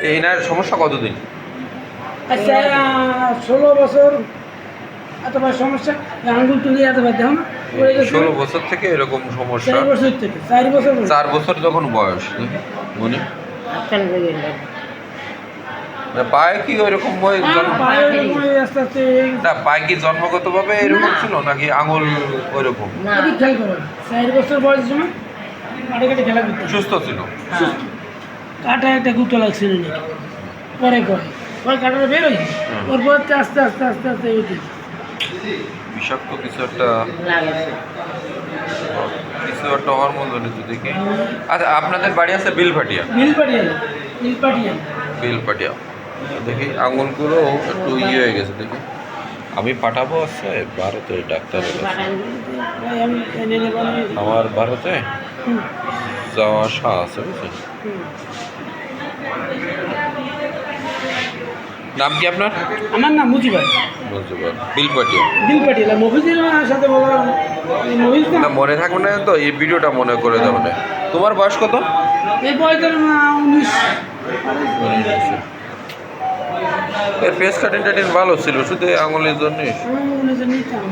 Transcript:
এনার সমস্যা কতদিন? আচ্ছা ষোলো বছর এতবার সমস্যা আঙ্গুল তুলি না? পড়ে গেছে। ষোলো বছর থেকে এরকম সমস্যা। চার বছর থেকে চার বছর বয়স। চার বছর যখন বয়স উনি পায়ে কি ওইরকম না পায়ে কি জন্মগতভাবে এরকম ছিল নাকি আঙুল ওইরকম? অধিক খেয়াল করো চার বছর বয়সের সময় সুস্থ ছিল। কাটা একটা গুটো লাগছিল নাকি? পরে কয়। পরে কাটাটা বের হয়েছে ওর পর আস্তে আস্তে আস্তে আস্তে হচ্ছে। বিষাক্ত কিছু একটা কিছু একটা হরমোন ধরেছে দেখি। আচ্ছা আপনাদের বাড়ি আছে পাটিয়াল মিল পাটিয়াল বিলপাটিয়া। দেখি আঙুলগুলো একটু ইয়ে হয়ে গেছে দেখি। আমি পাঠাবো আছে ভারতে ডাক্তারের কাছে। আমার ভারতে যাওয়া আসা আছে বুঝছেন? নাম কি আপনার? আমার নাম মুজি ভাই। বুঝতে পার বিলপাটিয়া দিল পাটিয়াল আর মফিজের সাথে না মনে থাকবে না তো এই ভিডিওটা মনে করে দেবো না তোমার বয়স কত? এই বয়সের উনিশ। এর ফেস কাটিং টাটিং ভালো ছিল শুধু আঙুলের জন্য উনিশ নিতাম